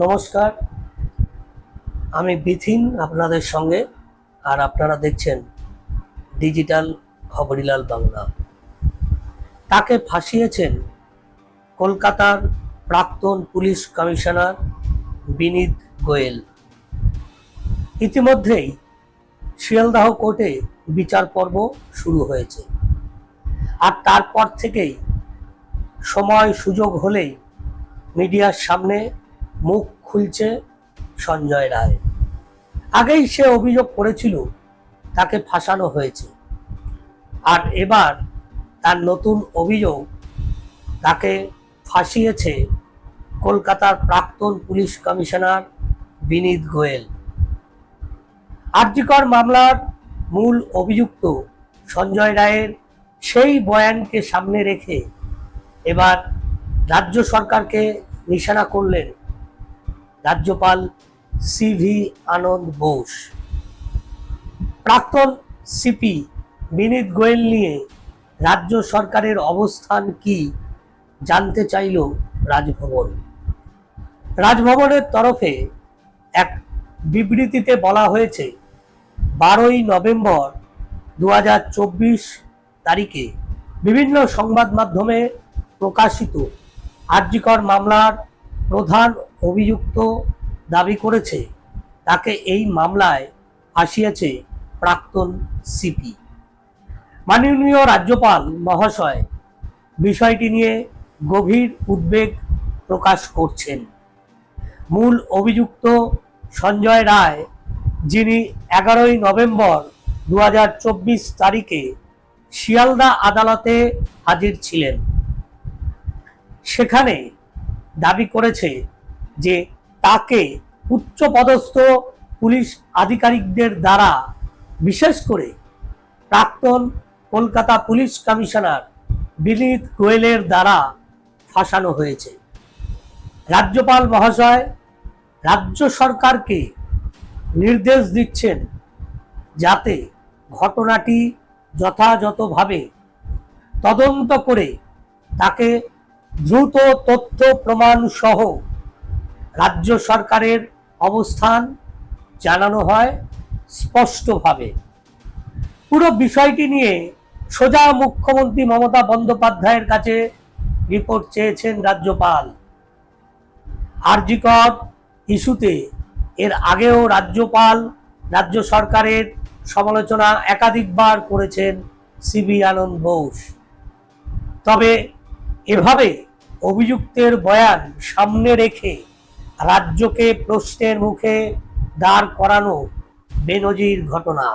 নমস্কার। আমি বিথিন আপনাদের সঙ্গে, আর আপনারা দেখছেন ডিজিটাল খবরিলাল বাংলা। তাকে ফাঁসিয়েছেন কলকাতার প্রাক্তন পুলিশ কমিশনার বিনীত গোয়েল। ইতিমধ্যেই শিয়ালদাহ কোর্টে বিচার পর্ব শুরু হয়েছে। আর তারপর থেকেই সময় সুযোগ হলেই মিডিয়ার সামনে মুখ খুলছে সঞ্জয় রায়। আগেই সে অভিযোগ করেছিল, তাকে ফাঁসানো হয়েছে। আর এবার তার নতুন অভিযোগ, তাকে ফাঁসিয়েছে কলকাতার প্রাক্তন পুলিশ কমিশনার বিনীত গোয়েল। আর্যিকর মামলার মূল অভিযুক্ত সঞ্জয় রায়ের সেই বয়ানকে সামনে রেখে এবার রাজ্য সরকারকে নিশানা করলেন রাজ্যপাল সিভি আনন্দ বোস। প্রাক্তন সিপি বিনীত গোয়েল নিয়ে রাজ্য সরকারের অবস্থান কি জানতে চাইল রাজভবন। রাজভবনের তরফে এক বিবৃতিতে বলা হয়েছে, বারোই নভেম্বর দু হাজার চব্বিশ তারিখে বিভিন্ন সংবাদ মাধ্যমে প্রকাশিত আর্যিকর মামলার প্রধান অভিযুক্ত দাবি করেছে, তাকে এই মামলায় ফাঁসিয়েছে প্রাক্তন সিপি মাননীয় রাজ্যপাল মহাশয় বিষয়টি নিয়ে গভীর উদ্বেগ প্রকাশ করছেন। মূল অভিযুক্ত সঞ্জয় রায়, যিনি এগারোই নভেম্বর দু হাজার চব্বিশ তারিখে শিয়ালদা আদালতে হাজির ছিলেন। সেখানে দাবি করেছে যে তাকে উচ্চপদস্থ পুলিশ আধিকারিকদের দ্বারা বিশেষ করে প্রাক্তন কলকাতা পুলিশ কমিশনার বিনীত গোয়েলের দ্বারা ফাঁসানো হয়েছে। রাজ্যপাল মহাশয়, রাজ্য সরকারকে নির্দেশ দিচ্ছেন যাতে ঘটনাটি যথাযথভাবে তদন্ত করে তাকে দ্রুত তথ্য প্রমাণ সহ রাজ্য সরকারের অবস্থান জানানো হয় স্পষ্টভাবে। পুরো বিষয়টি নিয়ে সোজা মুখ্যমন্ত্রী মমতা বন্দ্যোপাধ্যায়ের কাছে রিপোর্ট চেয়েছেন রাজ্যপাল। আরজিকর ইস্যুতে এর আগেও রাজ্যপাল, রাজ্য সরকারের সমালোচনা একাধিকবার করেছেন সিবি আনন্দ বোস। তবে এভাবে অভিযুক্তের বয়ান সামনে রেখে রাজ্যকে প্রশ্নের মুখে দাঁড় করানো বেনজির ঘটনা।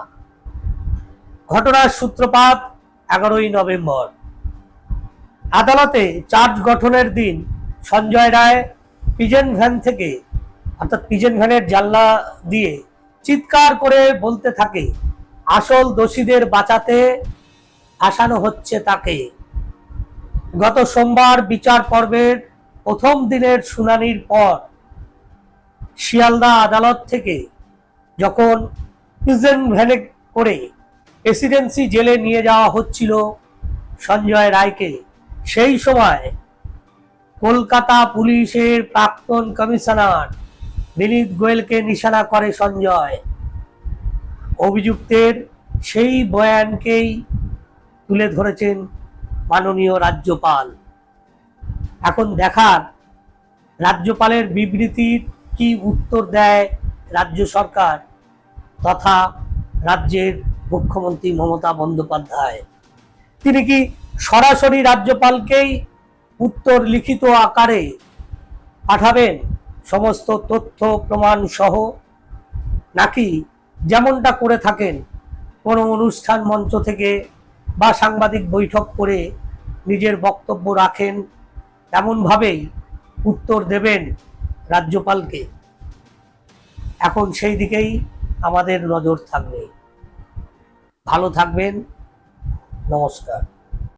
ঘটনার সূত্রপাত এগারোই নভেম্বর। আদালতে চার্জ গঠনের দিন সঞ্জয় রায় পিজেন ভ্যান থেকে, অর্থাৎ পিজেন ভ্যানের জানলা দিয়ে চিৎকার করে বলতে থাকে, আসল দোষীদের বাঁচাতে আসানো হচ্ছে তাকে। গত সোমবার বিচার পর্বের প্রথম দিনের শুনানির পর শিয়ালদা আদালত থেকে যখন প্রিজন ভ্যানে করে প্রেসিডেন্সি জেলে নিয়ে যাওয়া হচ্ছিল সঞ্জয় রায়কে, সেই সময় কলকাতা পুলিশের প্রাক্তন কমিশনার বিনীত গোয়েলকে নিশানা করে সঞ্জয়। অভিযুক্তের সেই বয়ানকেই তুলে ধরেছেন মাননীয় রাজ্যপাল। এখন দেখার রাজ্যপালের বিবৃতির কি উত্তর দেয় রাজ্য সরকার তথা রাজ্যের মুখ্যমন্ত্রী মমতা বন্দ্যোপাধ্যায়? তিনি কি সরাসরি রাজ্যপালকেই উত্তর লিখিত আকারে পাঠাবেন সমস্ত তথ্য, প্রমাণ সহ? নাকি যেমনটা করে থাকেন, কোনো অনুষ্ঠান মঞ্চ থেকে বা সাংবাদিক বৈঠক করে নিজের বক্তব্য রাখেন, তেমনভাবেই উত্তর দেবেন রাজ্যপালকে। এখন সেই দিকেই আমাদের নজর থাকবে। ভালো থাকবেন। নমস্কার।